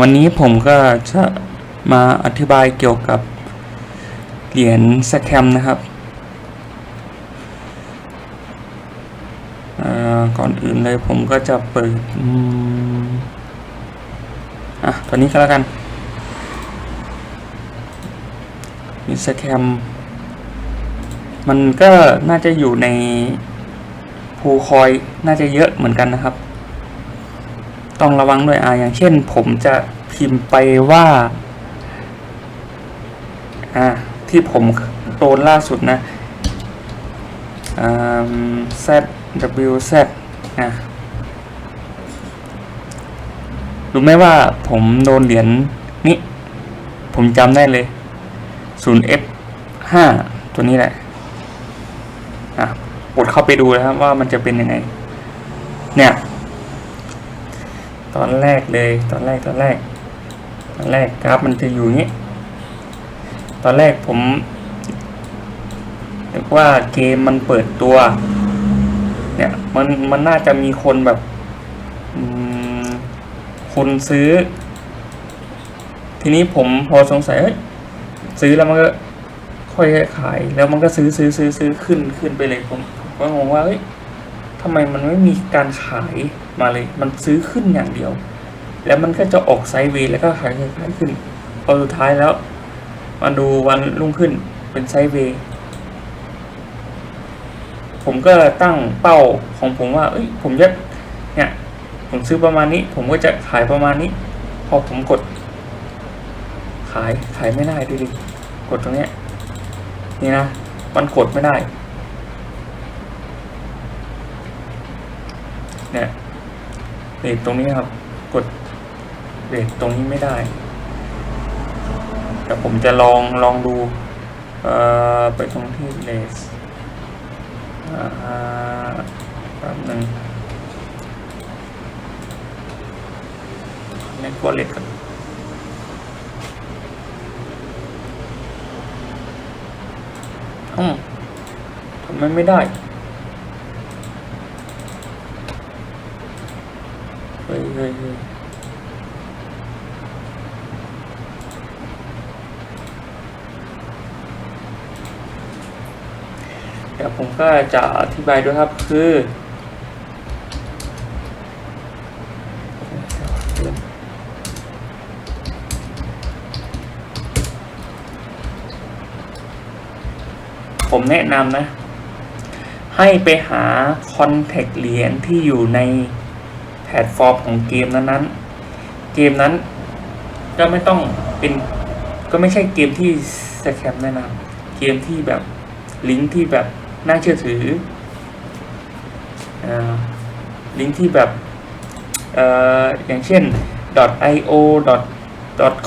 วันนี้ผมก็จะมาอธิบายเกี่ยวกับเหรียญสแคมนะครับ ก่อนอื่นเลยผมก็จะเปิดอะตัวนี้ก็แล้วกัน มีสแคม มันก็น่าจะอยู่ในภูคอยน่าจะเยอะเหมือนกันนะครับ ต้องระวังด้วยอ่าอย่างเช่น ผมจะพิมพ์ไปว่าอ่าที่ผมโดนล่าสุดนะอ่า z w z อะรู้ไหมว่าผมโดนเหรียญนี้ ผมจำได้เลย 0 f 5ตัวนี้แหละอะกดเข้าไปดูนะครับว่ามันจะเป็นยังไง เนี่ย ตอนแรกเลยตอนแรกตอนแรก ตอนแรกกราฟมันจะอยู่อย่างนี้ ตอนแรกผมนึกว่าเกมมันเปิดตัว เนี่ยมันมันน่าจะมีคนแบบคนซื้อ ทีนี้ผมพอสงสัยเฮ้ยซื้อแล้วมันก็ค่อยขายแล้วมันก็ซื้อซื้อซื้อซื้อขึ้นขึ้นไปเลยผมผมก็งงว่าเฮ้ยทำไมมันไม่มีการขาย มาเลย มันซื้อขึ้นอย่างเดียว แล้วมันก็จะออกไซด์เวย์แล้วก็ขายขายขายขึ้นพอสุดท้ายแล้ว มาดูวันรุ่งขึ้นเป็นไซด์เวย์ผมก็ตั้งเป้าของผมว่า เอ้ย ผมจะเนี่ย ผมซื้อประมาณนี้ ผมก็จะขายประมาณนี้ พอผมกด ขาย ขายไม่ได้ดูดิ กดตรงเนี้ย นี่นะ มันกดไม่ได้ เนี่ย เบรกตรงนี้ครับ กดเบรกตรงนี้ไม่ได้แต่ผมจะลองลองดูไปตรงที่เลสอ่าแป๊บหนึ่งเน็ตวอลเล็ตกันอืมทำไมไม่ได้ เฮ้ยเดี๋ยวผมก็จะอธิบายด้วยครับคือผมแนะนำนะ ให้ไปหาคอนแทคเหรียญที่อยู่ใน ลตฟอร์มของเกมนั้นๆ เกมนั้นก็ไม่ต้องเป็นก็ไม่ใช่เกมที่สแคมแนะนำเกมที่แบบลิงก์ที่แบบน่าเชื่อถืออลิงก์ที่แบบเอออย่างเช่น .io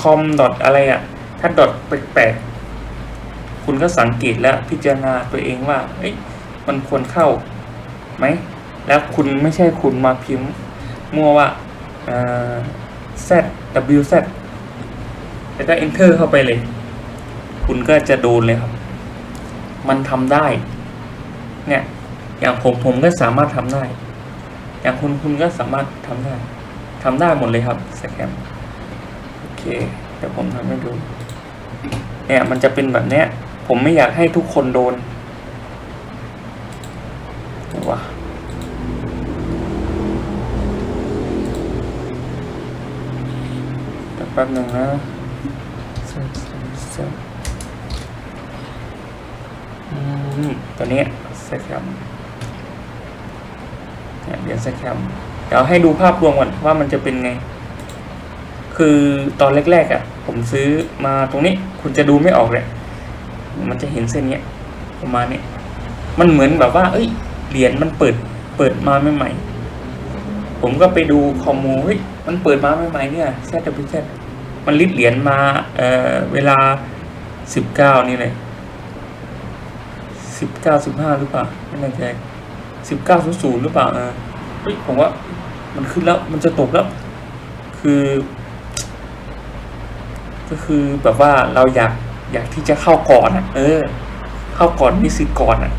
.com อะไรอะถ้าแปลกๆ คุณก็สังเกตและพิจารณาตัวเองว่า เอ้ยมันควรเข้าไหม แล้วคุณไม่ใช่คุณมาพิมพ์ มั่วว่าเอ่อ z w z แล้วก็ enter เข้าไปเลย คุณก็จะโดนเลยครับ มันทำได้ เนี่ย อย่างผมผมก็สามารถทำได้ อย่างคุณคุณก็สามารถทำได้ทำได้หมดเลยครับสแคมโอเคเดี๋ยวผมทำให้ดู เนี่ยมันจะเป็นแบบเนี้ย ผมไม่อยากให้ทุกคนโดนว้าเดี๋ยวแป๊บหนึ่งนะอืมตัวนี้สแคมเนี่ยเดี๋ยวสแคมเดี๋ยวให้ดูภาพรวมก่อนว่ามันจะเป็นไง คือตอนแรกๆอะ ผมซื้อมาตรงนี้ คุณจะดูไม่ออกเลย มันจะเห็นเส้นเนี้ยประมาณนี้ มันเหมือนแบบว่า เอ้ย เหรียญมันเปิด เปิดมาใหม่ๆผมก็ไปดูคอมมูเฮ้ย มันเปิดมาใหม่ๆเนี่ยแซดพิเซ มันลิดเหรียญมาเอ่อเวลาสิบเก้านี่เลยสิบเก้าสิบห้าหรือเปล่าไม่แน่ใจสิบเก้าศูนย์ศูนย์หรือเปล่าเออเฮ้ยผมว่ามันขึ้นแล้วมันจะตกแล้ว คือ ก็คือแบบว่าเราอยากอยากที่จะเข้าก่อนอะ เออ เข้าก่อนมีสิทธิ์ก่อนอะ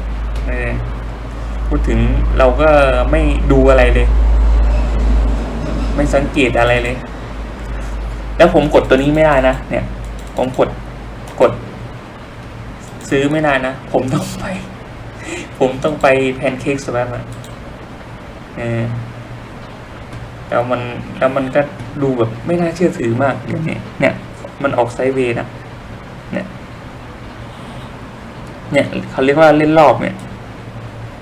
เออพูดถึงเราก็ไม่ดูอะไรเลย ไม่สังเกตอะไรเลย แล้วผมกดตัวนี้ไม่ได้นะ เนี่ย ผมกดกด ซื้อไม่ได้นะ ผมต้องไป ผมต้องไปแพนเค้กสแวปอะเออแล้วมันแล้วมันก็ดูแบบไม่น่าเชื่อถือมากเดี๋ยวนี้เนี่ย มันออกไซด์เวย์นะเนี่ย เนี่ยเขาเรียกว่าเล่นรอบเนี่ย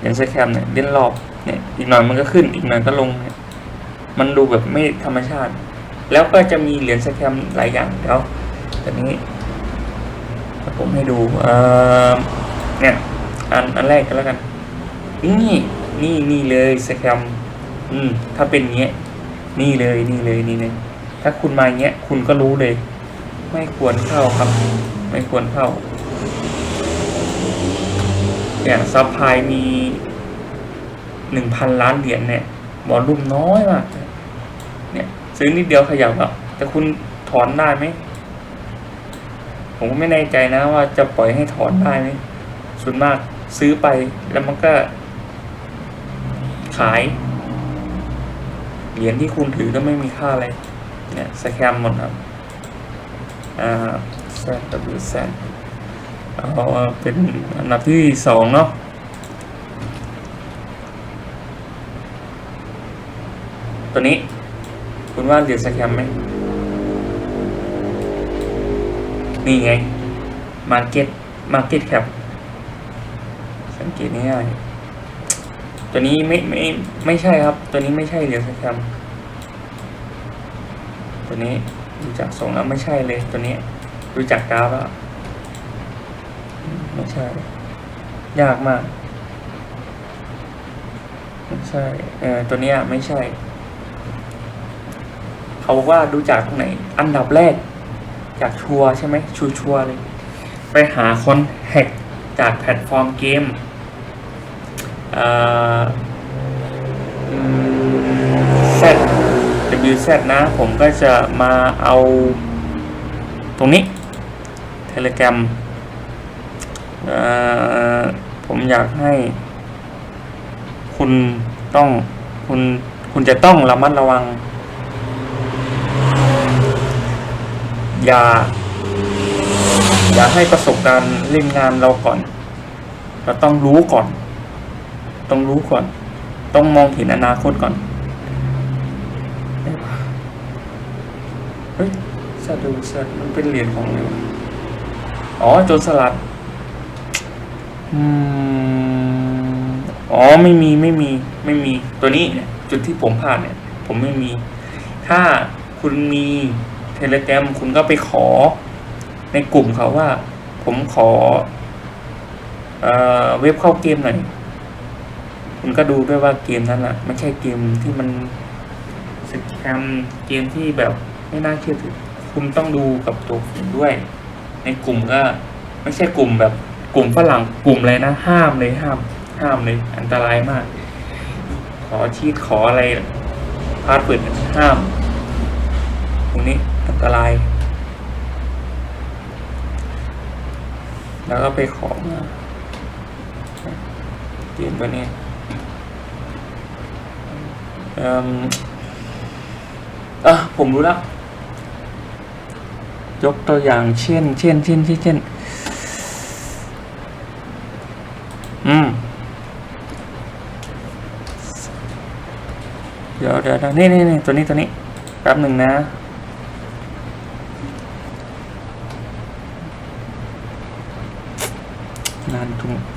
อย่างสแคมเนี่ยเล่นรอบเนี่ย อีกหน่อยมันก็ขึ้นอีกหน่อยก็ลงเนี่ยมันดูแบบไม่ธรรมชาติ แล้วก็จะมีเหรียญสแคมหลายอย่างเดี๋ยวตอนนี้ผมให้ดูเนี่ยอันอันแรกก็แล้วกัน นี่นี่นี่เลยสแคมอืมถ้าเป็นเงี้ยนี่เลยนี่เลยนี่เลยถ้าคุณมาเงี้ยคุณก็รู้เลย ไม่ควรเข้าครับ ไม่ควรเข้าเนี่ยซับพลายมีหนึ่งพันล้านเหรียญเนี่ยบอลลุ่มน้อยมากเนี่ย ซื้อนิดเดียวขยับอะแต่คุณถอนได้ไหมผมก็ไม่แน่ใจนะว่าจะปล่อยให้ถอนได้ไหมส่วนมากซื้อไปแล้วมันก็ ขาย เหรียญที่คุณถือก็ไม่มีค่าอะไรเนี่ยสแคมหมดครับอ่า ZWZ เอาเป็นอันดับที่สองเนาะตัวนี้ คุณว่าเหรียญสแคมไหม นี่ไง Market Market Cap สังเกตง่ายๆตัวนี้ไม่ไม่ไม่ใช่ครับ ตัวนี้ไม่ใช่เหรียญสแคมตัวนี้ดูจากทรงแล้วไม่ใช่เลยตัวนี้ดูจากกราฟแล้วไม่ใช่ ยากมากไม่ใช่เออตัวเนี้ยไม่ใช่ เขาบอกว่าดูจากตรงไหน อันดับแรก จากชัวใช่ไหมชัวชัวเลย ไปหาคอนแทคจากแพลตฟอร์มเกมเอ่อ Z WZ นะ ผมก็จะมาเอา ตรงนี้ Telegram อ่อผมอยากให้ คุณต้องคุณคุณจะต้องระมัดระวัง อย่า อย่าให้ประสบการณ์เล่นงานเราก่อน เราต้องรู้ก่อน ต้องรู้ก่อน ต้องมองเห็นอนาคตก่อนเฮ้ยซาดูซามันเป็นเหรียญของอะไรวะอ๋อโจรสลัดอืมอ๋อไม่มีไม่มี ไม่มีตัวนี้จุดที่ผมพลาดเนี่ย ผมไม่มี ถ้าคุณมี เทเลแกรมคุณก็ไปขอในกลุ่มเขาว่า ผมขอเอเว็บเข้าเกมหน่อยคุณก็ดูด้วยว่าเกมนั้นอะไม่ใช่เกมที่มันสแกมเกมที่แบบไม่น่าเชื่อถือคุณต้องดูกับตัวคุณด้วย ในกลุ่มก็ไม่ใช่กลุ่มแบบกลุ่มฝรั่งกลุ่มอะไรนะ ห้ามเลยห้าม ห้ามเลยอันตรายมาก ขอชีตขออะไรพาสเวิร์ดห้ามตรงนี้ ตราย แล้วก็ไปขอมาเกมตัวนี้เอ่มอะผมรู้แล้วยกตัวอย่างเช่น เช่น เช่น เช่น อืม เดี๋ยวเดี๋ยวเดี๋ยวนี่นี่นี่ตัวนี้ตัวนี้แป๊บหนึ่งนะ นานทุง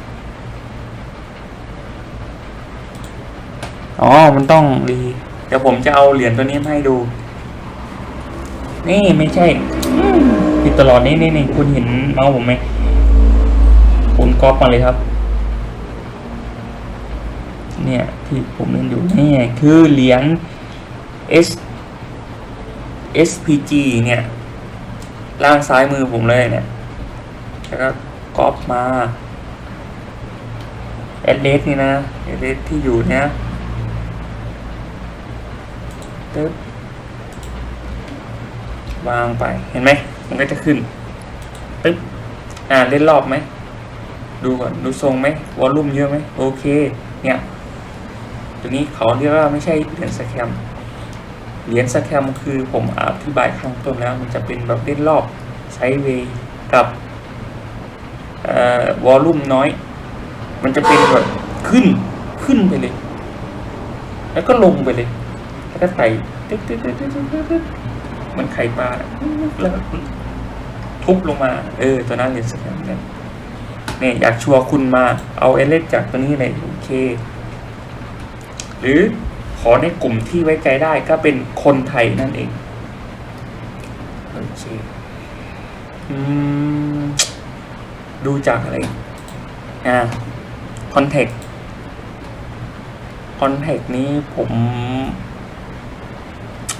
อ๋อ มันต้องรี เดี๋ยวผมจะเอาเหรียญตัวนี้มาให้ดู นี่ไม่ใช่ผิดตลอดนี่นี่นี่คุณเห็นเมาส์ผมไหมคุณก๊อปมาเลยครับ เนี่ยที่ผมเล่นอยู่นี่คือเหรียญ S SPG เนี่ย ล่างซ้ายมือผมเลยเนี่ย แล้วก็ก๊อปมา อดเลสนี่นะแอดเลสที่อยู่เนี่ยตึ๊บวางไปเห็นไหมมันก็จะขึ้นตึ๊บอ่าเล่นรอบไหมดูก่อนดูทรงไหมวอลลุ่มเยอะไหมโอเค เนี่ยตัวนี้เขาเรียกว่าไม่ใช่เหรียญสแคมเหรียญสแคมคือผมอธิบายข้างต้นแล้วมันจะเป็นแบบเล่นรอบไซด์เวย์กับวอลลุ่มน้อย มันจะเป็นแบบขึ้นขึ้นไปเลย แล้วก็ลงไปเลย แล้วก็ไต่ตึ๊ดตึ๊ดตึ๊ดตึ๊ดตึ๊ดตึ๊ดเมันไข่ปลาแล้วทุบลงมา เออ ตัวนั้นเรียญสแคมเนี่ยเนี่ยอยากชัวร์คุณมาเอาเอเลสจากตัวนี้เลยโอเค หรือขอในกลุ่มที่ไว้ใจได้ก็เป็นคนไทยนั่นเองโอเคอืมดูจากอะไร อ่า คอนเทกต์คอนเทกต์นี้ผม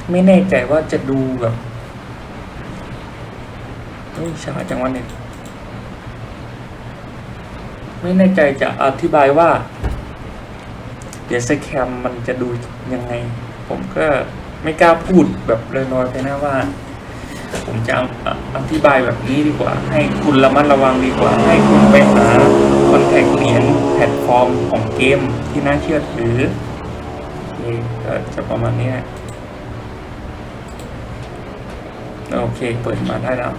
ไม่แน่ใจว่าจะดูแบบเฮ้ยช้าจังวันนี่ยไม่แน่ใจจะอธิบายว่าเดี๋ยวสแคมมันจะดูยังไง ผมก็ไม่กล้าพูดแบบลอยๆไปนะว่า ผมจะอธิบายแบบนี้ดีกว่า ให้คุณระมัดระวังดีกว่า ให้คุณไปหาคอนแทคเหรียญแพลตฟอร์มของเกมที่น่าเชื่อถือโอเคก็จะประมาณนี้โอเค เปิดมาได้แล้ว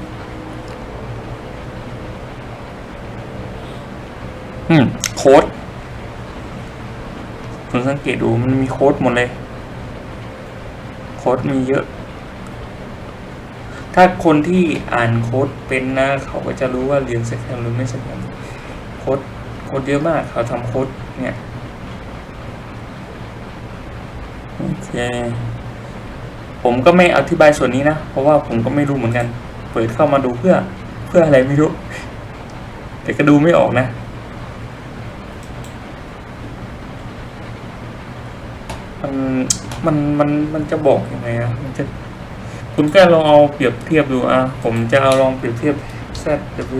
อืม โค้ดคุณสังเกตดูมันมีโค้ดหมดเลย โค้ดมีเยอะ ถ้าคนที่อ่านโค้ดเป็นนะ เขาก็จะรู้ว่าเรียนสแกมหรือไม่สแกมโค้ดโค้ดเยอะมาก เขาทำโค้ดเนี่ยโอเคผมก็ไม่อธิบายส่วนนี้นะ เพราะว่าผมก็ไม่รู้เหมือนกัน เปิดเข้ามาดูเพื่อเพื่ออะไรไม่รู้ แต่ก็ดูไม่ออกนะ มันมันมันมันจะบอกยังไงอะมันจะ คุณก็ลองเอาเปรียบเทียบดูอะผมจะเอาลองเปรียบเทียบ z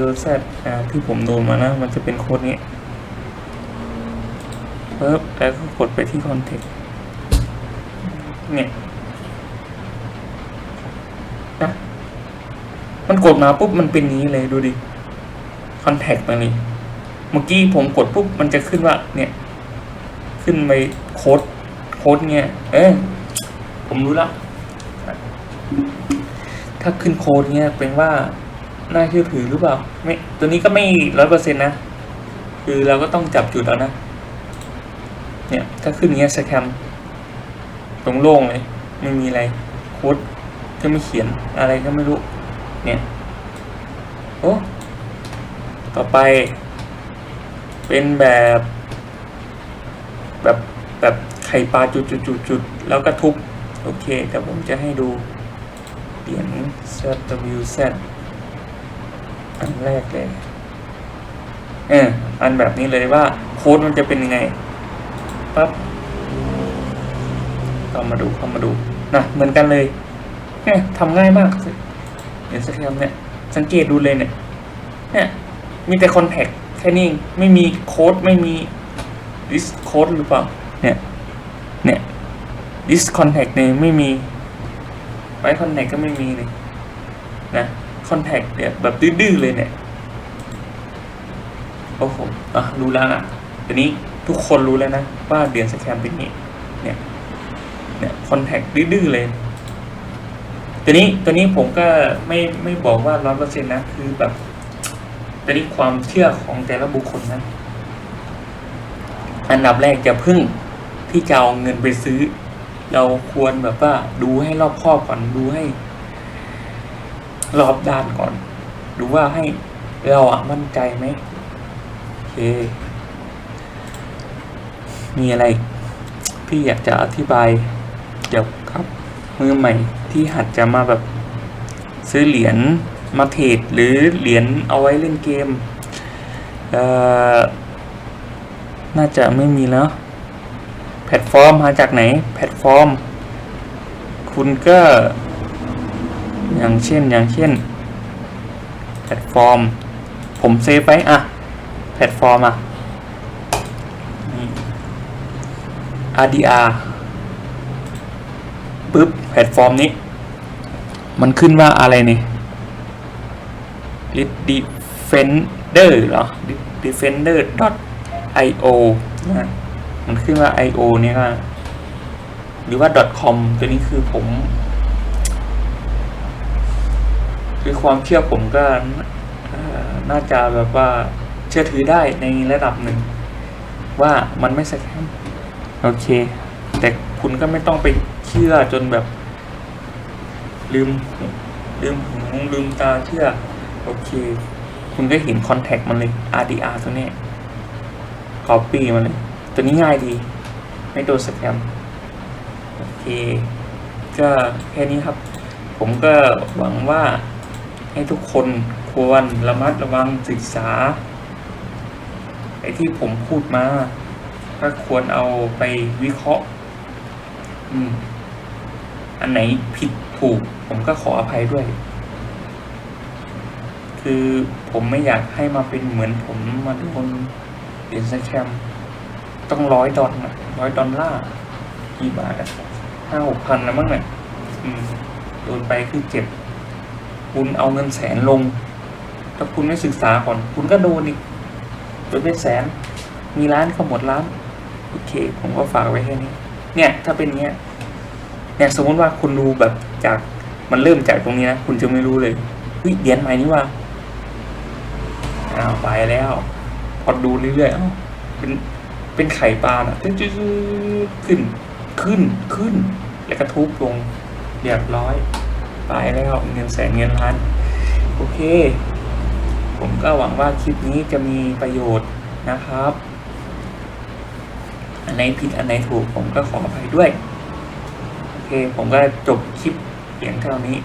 w z อ่าที่ผมดูมานะ มันจะเป็นโค้ดนี้เพิ่มแล้วก็กดไปที่ context เนี่ยนะมันกดมาปุ๊บมันเป็นนี้เลยดูดิ contact มาเลยเมื่อกี้ผมกดปุ๊บมันจะขึ้นว่า เนี่ย ขึ้นไปโค้ดโค้ดเนี่ยเอ้ผมรู้แล้ว ถ้าขึ้นโค้ดเนี่ยเป็นว่าน่าเชื่อถือหรือเปล่าไม่ตัวนี้ก็ไม่ร้อยเปอร์เซ็นต์นะ คือเราก็ต้องจับจุดแล้วนะ เนี่ย ถ้าขึ้นเงี้ยสแคมตรงโล่งเลย ไม่มีอะไรโค้ดก็ไม่เขียนอะไรก็ไม่รู้ เนี่ย โอ้ต่อไป เป็นแบบ แบบแบบไข่ปลาจุดจุดจุดจุดแล้วก็ทุบ โอเค แต่ผมจะให้ดู เหรียญ ZWZ อันแรกเลยเอออันแบบนี้เลยว่าโค้ดมันจะเป็นยังไงปั๊บเข้ามาดูเข้ามาดูนะเหมือนกันเลยเนี่ยทำง่ายมากเดี๋ยวสักคำเนี่ย สังเกตดูเลยเนี่ย เนี่ย มีแต่คอนแทคแค่นี้ไม่มีโค้ดไม่มี this โค้ดหรือเปล่า เนี่ย เนี่ย this contact เนี่ยไม่มี ไว้ contact ก็ไม่มีเลยนะ contact เนี่ยแบบดื้อๆเลยเนี่ยโอ้โหอะรู้แล้วนะทีนี้ทุกคนรู้แล้วนะว่าเดียนสแคมเป็นอย่างนี้เนี่ยเนี่ยคอนแทคดื้อๆเลยตัวนี้ตัวนี้ผมก็ไม่ไม่บอกว่าร้อยเปอร์เซ็นต์นะคือแบบตัวนี้ความเชื่อของแต่ละบุคคลนะ อันดับแรกจะพึ่งที่จะเอาเงินไปซื้อ เราควรแบบว่าดูให้รอบครอบก่อนดูให้ รอบด้านก่อน ดูว่าให้เราอะมั่นใจไหมโอเค มีอะไร พี่อยากจะอธิบายเกี่ยวกับมือใหม่ที่หัดจะมาแบบซื้อเหรียญมาเทรดหรือเหรียญเอาไว้เล่นเกม เอ่อ น่าจะไม่มีแล้ว พลตฟอร์มมาจากไหน แพลตฟอร์ม คุณก็ อย่างเช่นอย่างเช่น แพลตฟอร์ม ผมเซฟไว้อะแพลตฟอร์มอะ RDR ปึ๊บแพลตฟอร์มนี้ มันขึ้นว่าอะไรนี่ defender เหรอ defender io นะ มันขึ้นว่า io เนี่ยก็รือว่า .com ตัวนี้คือผมด้วยความเชื่อผมก็น่าจะแบบว่าเชื่อถือได้ในระดับหนึ่ง ว่ามันไม่สแกมโอเค แต่คุณก็ไม่ต้องไปเชื่อจนแบบ ลืมหูลืมหูลืมตาเชื่อ โอเค คุณก็เห็นคอนแทคมันเลย RDR ตัวนี้ copy มันเลย ตัวนี้ง่ายดีไม่โดนสแกมโอเค ก็แค่นี้ครับ ผมก็หวังว่าให้ทุกคนควรระมัดระวังศึกษาไอ้ที่ผมพูดมาก็ควรเอาไปวิเคราะห์อืมอันไหนผิดถูก ผมก็ขออภัยด้วย คือผมไม่อยากให้มาเป็นเหมือนผมมาโดนเหรียญสแคม ต้องร้อยดอลนะร้อยดอลลาร์กี่บาทอะห้าหกพันนะมั้งเนี่ยโดนไปคือเจ็บ คุณเอาเงินแสนลง ถ้าคุณไม่ศึกษาก่อน คุณก็โดนอีกโดนเป็นแสน มีร้านก็หมดร้าน โอเค ผมก็ฝากไว้แค่นี้ เนี่ย ถ้าเป็นเงี้ย เนี่ยสมมติว่าคุณดูแบบจากมันเริ่มจากตรงนี้นะ คุณจะไม่รู้เลยเฮ้ยเหรียญใหม่นี่ว่าอ้าวไปแล้ว พอดูเรื่อยๆเป็น เป็นไข่ปลาอะตึ๊ดๆขึ้นขึ้นขึ้น แล้วก็ทุบลงเรียบร้อยไปแล้วเงินแสนเงินล้าน โอเค ผมก็หวังว่าคลิปนี้จะมีประโยชน์นะครับ อันไหนผิดอันไหนถูกผมก็ขออภัยด้วย โอเค ผมก็จบคลิปเพียงเท่านี้